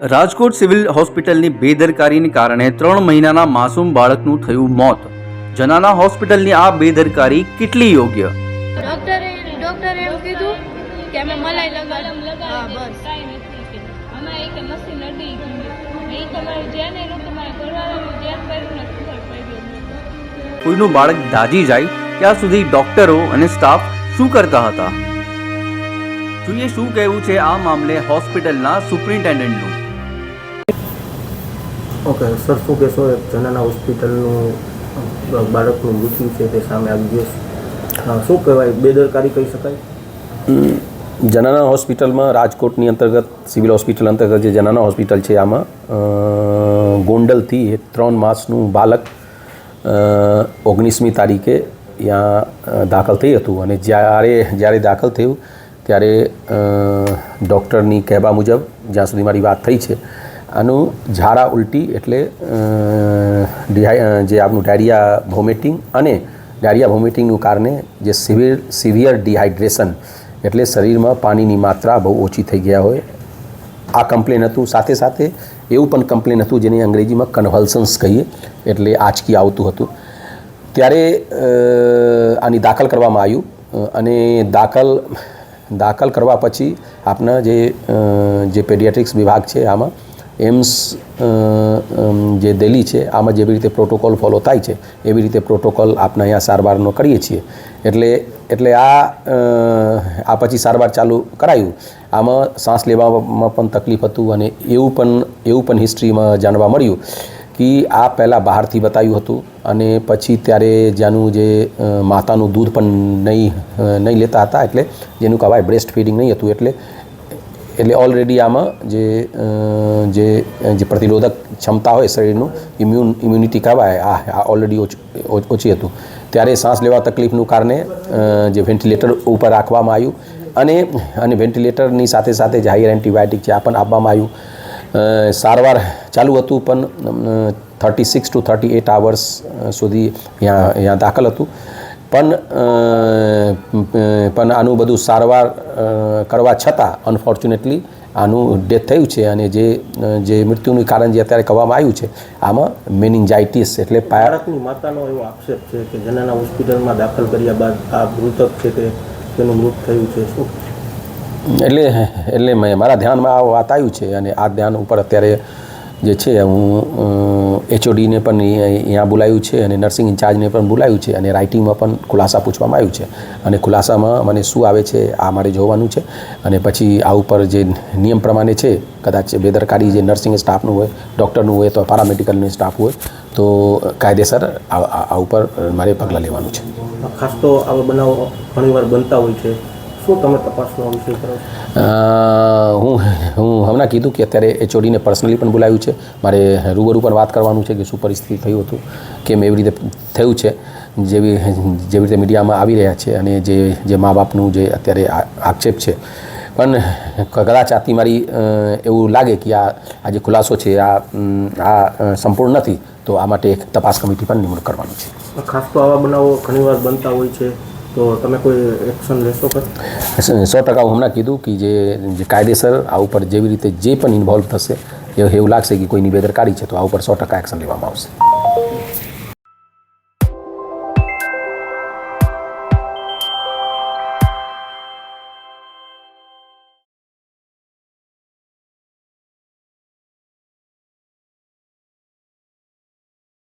Rajkot civil હોસ્પિટલની બેદરકારીને કારણે ત્રણ મહિનાના માસૂમ બાળકનું થયું મોત. જનાના હોસ્પિટલની આ બેદરકારી કેટલી યોગ્ય? ડોક્ટરે ડોક્ટરે એમ કીધું કે અમે મલાઈ લગાડ. હા બસ. કાંઈ નથી કે આમાં એક મશીન અડી ગયું. એ તમારે જ્યાં ને તમારે કરવાનું જ્યાં કર્યું ને કોઈનું બાળક દાજી જાય ત્યાં સુધી ડોક્ટરો અને સ્ટાફ શું કરતા હતા? જોઈએ શું કહેવું છે આ મામલે હોસ્પિટલના સુપ્રિન્ટેન્ડન્ટનું. ઓકે, સર, શું કહેશો? એક જનાના હોસ્પિટલનું બાળકનું મૃત્યુ છે તે સામે આવી છે શું કહેવાય? બેદરકારી કહી શકાય? જનાના હોસ્પિટલમાં રાજકોટની અંતર્ગત, સિવિલ હોસ્પિટલ અંતર્ગત જે જનાના હોસ્પિટલ છે આમાં ગોંડલથી ત્રણ માસનું બાળક ઓગણીસમી તારીખે ત્યાં દાખલ થઈ હતું. અને જ્યારે જ્યારે દાખલ થયું, ત્યારે ડૉક્ટરની કહેવા મુજબ જ્યાં સુધી મારી વાત થઈ છે આનું ઝાડા ઉલટી એટલે જે આપણું ડાયરિયા વોમિટિંગ અને ડાયરિયા વોમિટિંગનું કારણે જે સિવિયર સિવિયર ડિહાઇડ્રેશન એટલે શરીરમાં પાણીની માત્રા બહુ ઓછી થઈ ગયા હોય. આ કમ્પ્લેન હતું. સાથે સાથે એવું પણ કમ્પ્લેન હતું જેને અંગ્રેજીમાં કન્વલ્સન્સ કહીએ એટલે આંચકી આવતું હતું. ત્યારે આની દાખલ કરવામાં આવ્યું. અને દાખલ દાખલ કરવા પછી આપના જે જે પેડિયાટ્રિક્સ વિભાગ છે આમાં એમ્સ જે દિલ્હી છે, આમાં જેવી રીતે પ્રોટોકોલ ફોલો થાય છે, એવી રીતે પ્રોટોકોલ આપણે અહીંયા સારવારનો કરીએ છીએ. એટલે એટલે આ આ પછી સારવાર ચાલુ કરાયું. આમાં શ્વાસ લેવામાં પણ તકલીફ હતું અને એવું પણ એવું પણ હિસ્ટ્રીમાં જાણવા મળ્યું કે આ પહેલાં બહારથી બતાવ્યું હતું અને પછી ત્યારે જેનું જે માતાનું દૂધ પણ નહીં નહીં લેતા હતા એટલે જેનું કહેવાય બ્રેસ્ટ ફીડિંગ નહીં હતું એટલે એટલે ઓલરેડી આમાં જે જે જે પ્રતિરોધક ક્ષમતા હોય શરીરનું ઇમ્યુન ઇમ્યુનિટી કહેવાય, આ ઓલરેડી ઓછી હતું. ત્યારે શ્વાસ લેવા તકલીફનું કારણે જે વેન્ટિલેટર ઉપર રાખવામાં આવ્યું અને અને વેન્ટિલેટરની સાથે સાથે જે હાયર એન્ટીબાયોટિક છે આ પણ આપવામાં આવ્યું. સારવાર ચાલુ હતું, પણ thirty six to thirty eight hours સુધી અહીંયા અહીંયા દાખલ હતું. પણ પણ આનું બધું સારવાર કરવા છતાં અનફોર્ચ્યુનેટલી આનું ડેથ થયું છે અને જે જે મૃત્યુનું કારણ જે અત્યારે કહેવામાં આવ્યું છે આમાં મેનિન્જાઇટિસ એટલે પાયારકની બાળકની માતાનો એવો આક્ષેપ છે કે જનાના હોસ્પિટલમાં દાખલ કર્યા બાદ આ મૃતક છે કે તેનું મૃત થયું છે. શું? એટલે એટલે મેં મારા ધ્યાનમાં આ વાત આવ્યું છે અને આ ધ્યાન ઉપર અત્યારે જે છે હું એચઓડીને પણ અહીં- અહીંયા બોલાવ્યું છે અને નર્સિંગ ઇન્ચાર્જને પણ બોલાવ્યું છે અને રાઇટિંગમાં પણ ખુલાસા પૂછવામાં આવ્યું છે. અને ખુલાસામાં મને શું આવે છે આ મારે જોવાનું છે. અને પછી આ ઉપર જે નિયમ પ્રમાણે છે, કદાચ બેદરકારી જે નર્સિંગ સ્ટાફનું હોય, ડૉક્ટરનું હોય તો પારામેડિકલનું સ્ટાફ હોય, તો કાયદેસર આ ઉપર મારે પગલાં લેવાનું છે. ખાસ તો આવા બનાવો ઘણીવાર બનતા હોય છે. શું તમે તપાસનો વિષય કરો હું હું હમણાં કીધું કે અત્યારે એચઓડીને પર્સનલી પણ બોલાવ્યું છે. મારે રૂબરૂ પણ વાત કરવાનું છે કે શું પરિસ્થિતિ થયું હતું કેમ એવી રીતે થયું છે જેવી જેવી રીતે મીડિયામાં આવી રહ્યા છે અને જે જે મા બાપનું જે અત્યારે આક્ષેપ છે. પણ કદાચ આથી મારી એવું લાગે કે આ આ જે ખુલાસો છે આ આ સંપૂર્ણ નથી તો આ માટે એક તપાસ કમિટી પણ નિમણૂક કરવાનું છે. ખાસ તો આવા બનાવો ઘણીવાર બનતા હોય છે. તો તમે કોઈ એક્શન લેશો સો ટકા હું હમણાં કીધું કે જે કાયદેસર આ ઉપર જેવી રીતે જે પણ ઇન્વોલ્વ થશે એવું લાગશે કે કોઈની બેદરકારી છે, તો આ ઉપર સો ટકા એક્શન લેવામાં આવશે.